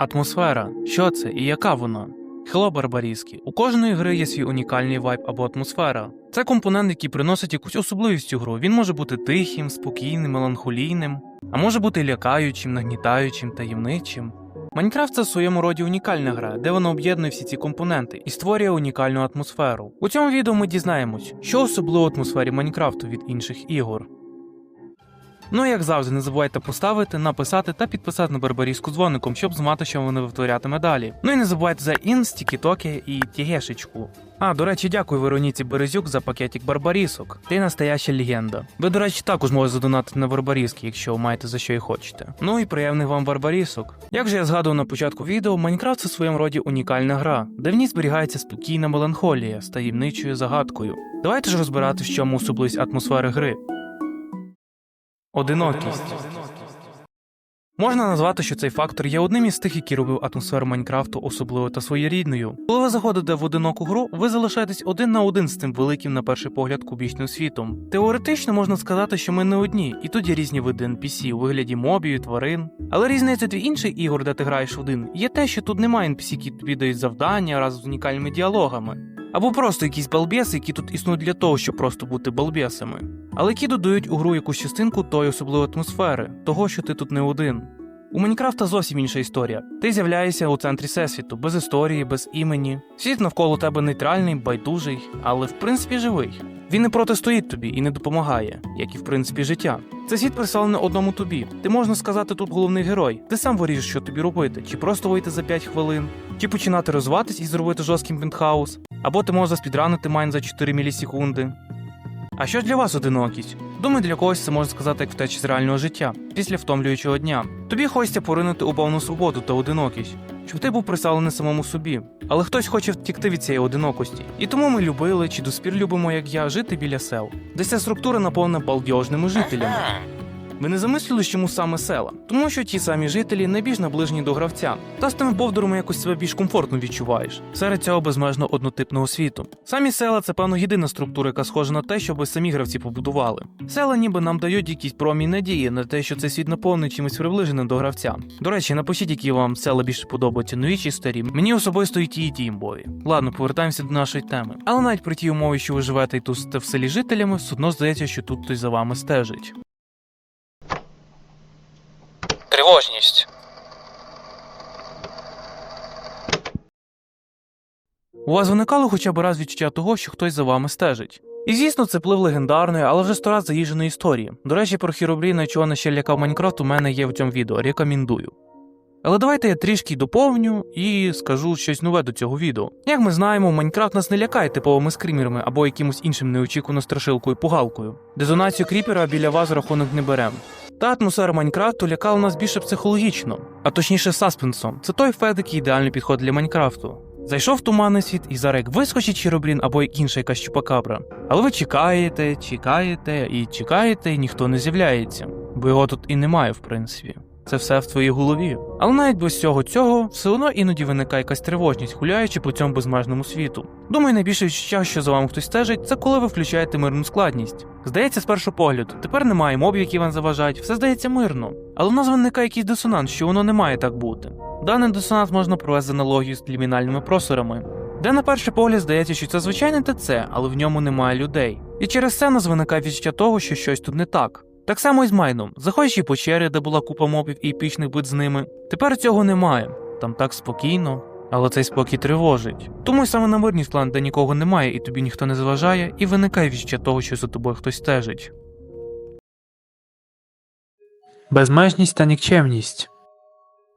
Атмосфера. Що це і яка вона? Хело барбарійські. У кожної гри є свій унікальний вайб або атмосфера. Це компонент, який приносить якусь особливість у гру. Він може бути тихим, спокійним, меланхолійним, а може бути лякаючим, нагнітаючим, таємничим. Майнкрафт це в своєму роді унікальна гра, де вона об'єднує всі ці компоненти і створює унікальну атмосферу. У цьому відео ми дізнаємось, що особливо в атмосфері Майнкрафту від інших ігор. Ну як завжди, не забувайте поставити, написати та підписати на барбарійську дзвоником, щоб знати, що вони витворятиме далі. Ну і не забувайте за інс, тікітоки і тігешечку. А, до речі, дякую Вероніці Березюк за пакетик барбарісок. Ти настояща легенда. Ви, до речі, також можете задонатити на барбаріски, якщо маєте за що і хочете. Ну і приємних вам барбарісок. Як же я згадував на початку відео, Майнкрафт це в своєму роді унікальна гра, де в ній зберігається спокійна меланхолія з таємничою загадкою. Давайте ж розбирати, в чому особливість атмосфери гри. Одинокість. Можна назвати, що цей фактор є одним із тих, який робив атмосферу Майнкрафту особливою та своєрідною. Коли ви заходите в одиноку гру, ви залишаєтесь один на один з тим великим, на перший погляд, кубічним світом. Теоретично можна сказати, що ми не одні, і тут є різні види NPC у вигляді мобів тварин. Але різниця від інших ігор, де ти граєш один, є те, що тут немає NPC, які тобі дають завдання разом з унікальними діалогами. Або просто якісь балбеси, які тут існують для того, щоб просто бути балбесами. Але які додають у гру якусь частинку тої особливої атмосфери, того, що ти тут не один. У Майнкрафта зовсім інша історія. Ти з'являєшся у центрі всесвіту, без історії, без імені. Світ навколо тебе нейтральний, байдужий, але в принципі живий. Він не протистоїть тобі і не допомагає, як і в принципі життя. Це світ присалений одному тобі. Ти можна сказати тут головний герой. Ти сам вирішиш, що тобі робити, чи просто вийти за 5 хвилин, чи починати розвиватись і зробити жорстким пентхаус, або ти можеш спідранити майн за 4 мілісекунди. А що ж для вас одинокість? Думаю, для когось це можна сказати як втеча з реального життя після втомлюючого дня. Тобі хочеться поринути у повну свободу та одинокість, щоб ти був присалений самому собі. Але хтось хоче втікти від цієї одинокості. І тому ми любили чи до спір любимо, як я, жити біля сел, де ця структура наповнена балдіжними жителями. Ви не замислили, чому саме села? Тому що ті самі жителі найбільш наближені до гравця, та з тими бовдурами якось себе більш комфортно відчуваєш серед цього безмежно однотипного світу. Самі села це певно єдина структура, яка схожа на те, щоб самі гравці побудували. Села ніби нам дають якісь промінь надії на те, що цей світ наповнений чимось приближеним до гравця. До речі, напишіть, які вам села більше подобаються, нові чи старі. Мені особисто і ті, і ті імбові. Ладно, повертаємося до нашої теми. Але навіть при тій умові, що ви живете і тут в селі жителями, все одно здається, що тут хтось за вами стежить. Тривожність. У вас виникало хоча б раз відчуття того, що хтось за вами стежить. І звісно, це плив легендарної, але вже сто раз заїждженої історії. До речі, про Хіробріна, чого на ще лякав Майнкрафт, у мене є в цьому відео, рекомендую. Але давайте я трішки доповню і скажу щось нове до цього відео. Як ми знаємо, Майнкрафт нас не лякає типовими скримерами або якимось іншим неочікувано страшилкою пугалкою. Дезонацію кріпера біля вас рахунок не берем. Та атмосфера Майнкрафту лякала нас більше психологічно, а точніше саспенсом. Це той Федик, який ідеально підходить для Майнкрафту. Зайшов туманний світ і зараз як вискочить Чіробрін або інша якась чупакабра. Але ви чекаєте, чекаєте і чекаєте, і ніхто не з'являється, бо його тут і немає, в принципі. Це все в твоїй голові. Але навіть без всього цього все одно іноді виникає якась тривожність, гуляючи по цьому безмежному світу. Думаю, найбільше відчуття, що за вами хтось стежить, це коли ви включаєте мирну складність. Здається, з першого погляду, тепер немає мобів, які вам заважають, все здається мирно. Але в нас виникає якийсь дисонанс, що воно не має так бути. Даний дисонанс можна провести аналогію з кримінальними просорами, де на перший погляд здається, що це звичайне ТЦ, але в ньому немає людей. І через це нас виникає відчуття того, що щось тут не так. Так само і з майном. Заходиш і печери, де була купа мобів і епічних бит з ними. Тепер цього немає. Там так спокійно, але цей спокій тривожить. Тому й саме на мирній план, де нікого немає, і тобі ніхто не зважає, і виникає відчуття того, що за тобою хтось стежить. Безмежність та нікчемність.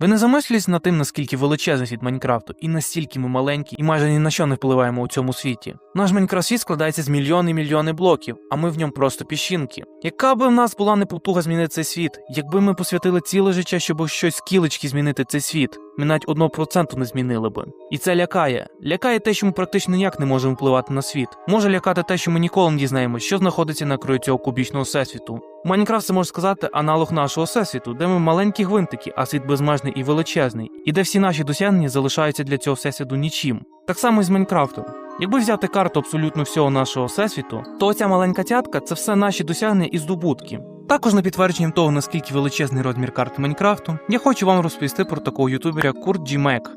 Ви не замислюєтесь над тим, наскільки величезний світ Майнкрафту, і настільки ми маленькі, і майже ні на що не впливаємо у цьому світі. Наш Майнкрафт світ складається з мільйони і мільйони блоків, а ми в ньому просто піщинки. Яка би в нас була не потуга змінити цей світ, якби ми посвятили ціле життя, щоб щось кілечки змінити цей світ, ми навіть одного проценту не змінили би. І це лякає. Лякає те, що ми практично ніяк не можемо впливати на світ. Може лякати те, що ми ніколи не дізнаємося, що знаходиться на краю цього кубічного всесвіту. Майнкрафт це можна сказати аналог нашого всесвіту, де ми маленькі гвинтики, а світ безмежний і величезний, і де всі наші досягнення залишаються для цього всесвіту нічим. Так само і з Майнкрафтом. Якби взяти карту абсолютно всього нашого всесвіту, то оця маленька цятка це все наші досягнення і здобутки. Також на підтвердженням того, наскільки величезний розмір карти Майнкрафту, я хочу вам розповісти про такого ютубера як Курт Джі Мек.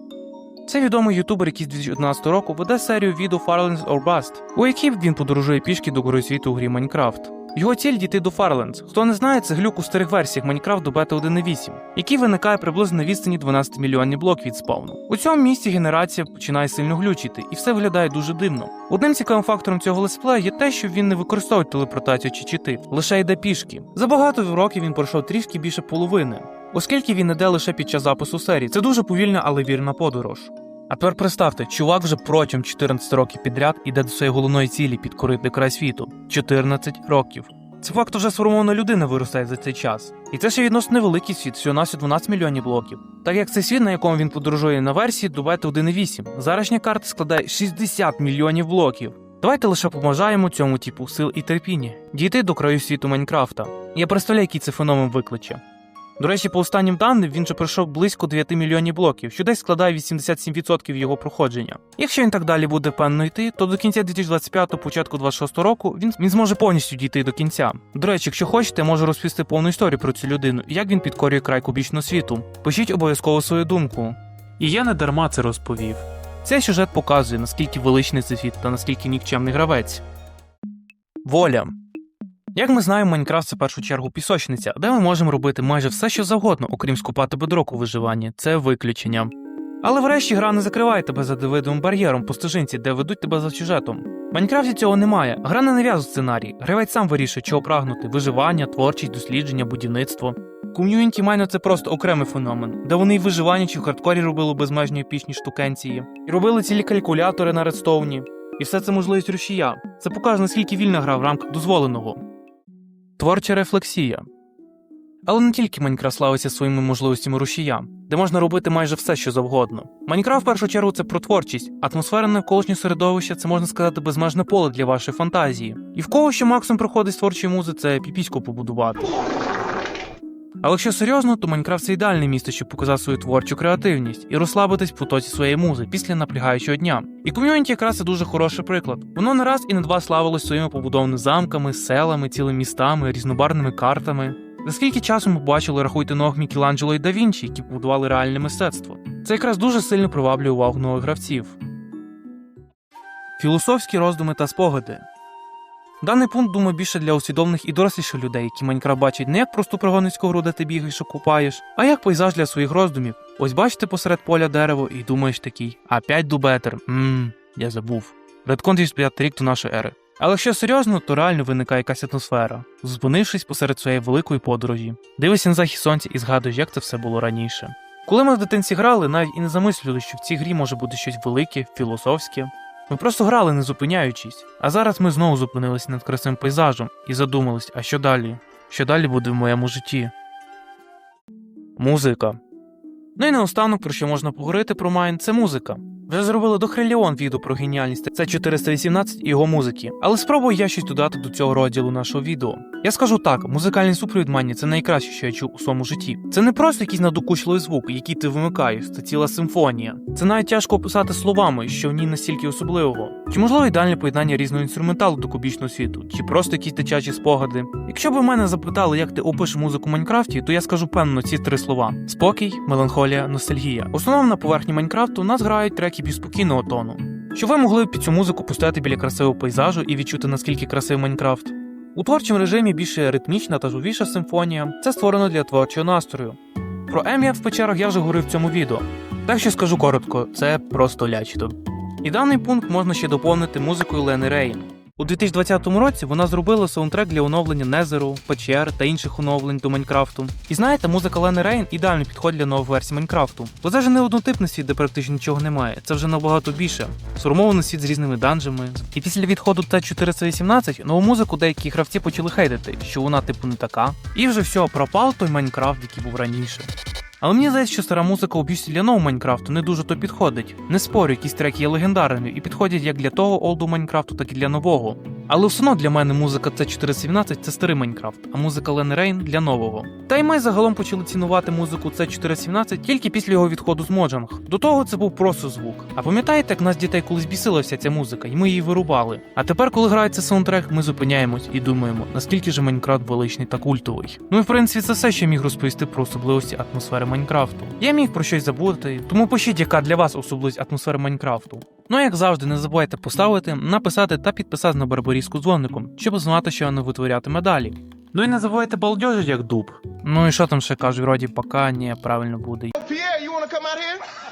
Це відомий ютубер, який з 2011 року веде серію відео Farlands or Bust, у якій він подорожує пішки до гори світу у грі Майнкрафт. Його ціль дійти до Farlands. Хто не знає, це глюк у старих версіях Майнкрафт до бета 1.8, який виникає приблизно на відстані 12 мільйонів блок від спавну. У цьому місці генерація починає сильно глючити, і все виглядає дуже дивно. Одним цікавим фактором цього летсплея є те, що він не використовує телепортацію чи чити, лише йде пішки. За багато років він пройшов трішки більше половини, оскільки він іде лише під час запису серії. Це дуже повільна, але вірна подорож. А тепер представте, чувак вже протягом 14 років підряд іде до своєї головної цілі підкорити край світу. 14 років. Це факт вже сформована людина виростає за цей час. І це ще відносно невеликий світ, всього нас 12 мільйонів блоків. Так як це світ, на якому він подорожує на версії до 1.8. Зарашня карта складає 60 мільйонів блоків. Давайте лише поможаємо цьому типу сил і терпіння дійти до краю світу Майнкрафта. Я представляю, який це феномен викличе. До речі, по останнім даним він вже пройшов близько 9 мільйонів блоків, що десь складає 87% його проходження. Якщо він так далі буде певно йти, то до кінця 2025 початку 26 року він, він зможе повністю дійти до кінця. До речі, якщо хочете, можу розповісти повну історію про цю людину і як він підкорює край кубічного світу. Пишіть обов'язково свою думку. І я не дарма це розповів. Цей сюжет показує, наскільки величний цей світ та наскільки нікчемний гравець. Воля. Як ми знаємо, Майнкрафт це в першу чергу пісочниця, де ми можемо робити майже все, що завгодно, окрім скупати бедрок у виживанні. Це виключення. Але врешті гра не закриває тебе за невидимим бар'єром по стежинці, де ведуть тебе за сюжетом. В Майнкрафті цього немає. Гра не нав'язує сценарій. Гравець сам вирішує, чого прагнути: виживання, творчість, дослідження, будівництво. Ком'юніті майно це просто окремий феномен, де вони і в виживанні чи в хардкорі робили безмежні епічні штукенції, і робили цілі калькулятори на редстоуні. І все це можливість рушія. Це покаже, наскільки вільна гра в рамках дозволеного. Творча рефлексія. Але не тільки Майнкрафт славиться своїми можливостями рушія, де можна робити майже все, що завгодно. Майнкрафт в першу чергу це про творчість, атмосфера навколишнє середовище це можна сказати безмежне поле для вашої фантазії. І в кого що максимум проходить творчої музи, це піпіську побудувати. Але якщо серйозно, то Майнкрафт це ідеальне місце, щоб показати свою творчу креативність і розслабитись в потоці своєї музи після напрягаючого дня. І ком'юніті якраз це дуже хороший приклад. Воно не раз і не два славилось своїми побудованими замками, селами, цілими містами, різнобарвними картами. Наскільки часу ми бачили, рахуйте нових Мікеланджело і да Вінчі, які побудували реальне мистецтво. Це якраз дуже сильно приваблює увагу нових гравців. Філософські роздуми та спогади. Даний пункт, думаю, більше для усвідомлених і доросліших людей, які Майнкрафт бачать не як просту пригодницьку гру, де ти бігаєш і купаєш, а як пейзаж для своїх роздумів. Ось бачите посеред поля дерево і думаєш такий, опять дубетер, ммм, я забув. Редкон 25 рік до нашої ери. Але якщо серйозно, то реально виникає якась атмосфера, зупинившись посеред своєї великої подорожі. Дивишся на захід сонця і згадуєш, як це все було раніше. Коли ми в дитинці грали, навіть і не замислювали, що в цій грі може бути щось велике, філософське. Ми просто грали, не зупиняючись. А зараз ми знову зупинилися над красивим пейзажем і задумались, а що далі? Що далі буде в моєму житті? Музика. Ну і наостанок, про що можна поговорити про Майн, це музика. Вже зробили до хриліон відео про геніальність це 418 і його музики. Але спробую я щось додати до цього розділу нашого відео. Я скажу так: музикальний супровід Майні це найкраще, що я чув у своєму житті. Це не просто якийсь надокучливий звук, який ти вимикаєш, це ціла симфонія. Це навіть тяжко описати словами, що в ній настільки особливого. Чи можливо ідеальне поєднання різного інструменталу до кубічного світу, чи просто якісь дитячі спогади? Якщо б мене запитали, як ти опишеш музику в Майнкрафті, то я скажу певно ці три слова: спокій, меланхолія, ностальгія. Основно на поверхні Майнкрафту нас грають треки більш спокійного тону. Щоб ви могли під цю музику постояти біля красивого пейзажу і відчути наскільки красивий Майнкрафт. У творчому режимі більше ритмічна та жовіша симфонія це створено для творчого настрою. Про Ем'я в печерах я вже говорив в цьому відео. Так що скажу коротко, це просто лячто. І даний пункт можна ще доповнити музикою Лени Рейн. У 2020 році вона зробила саундтрек для оновлення Незеру, печер та інших оновлень до Майнкрафту. І знаєте, музика Лени Рейн ідеально підходить для нових версій Майнкрафту. Бо це вже не однотипний світ, де практично нічого немає. Це вже набагато більше. Сформований світ з різними данжами. І після відходу Т418 нову музику деякі гравці почали хейтити, що вона типу не така. І вже все, пропав той Майнкрафт, який був раніше. Але мені здається, що стара музика у більшості для нового Майнкрафту не дуже то підходить. Не спорю, якісь треки є легендарними і підходять як для того олду Майнкрафту, так і для нового. Але все одно для мене музика C417 це старий Майнкрафт, а музика Лени Рейн для нового. Та й ми загалом почали цінувати музику C417 тільки після його відходу з Моджанг. До того це був просто звук. А пам'ятаєте, як нас дітей колись бісила вся ця музика, і ми її вирубали. А тепер, коли грається саундтрек, ми зупиняємось і думаємо, наскільки же Майнкрафт величний та культовий. Ну і в принципі це все, що міг розповісти про особливості атмосфери Майнкрафту. Я міг про щось забути, тому пишіть, яка для вас особливість атмосфери Майнкрафту. Ну як завжди, не забувайте поставити, написати та підписати на барбаріску дзвоником, щоб знати, що воно витворятиме далі. Ну і не забувайте балдежить як дуб. Ну і що там ще кажуть, вроді пока, ні, правильно буде. Pierre, you wanna come out here?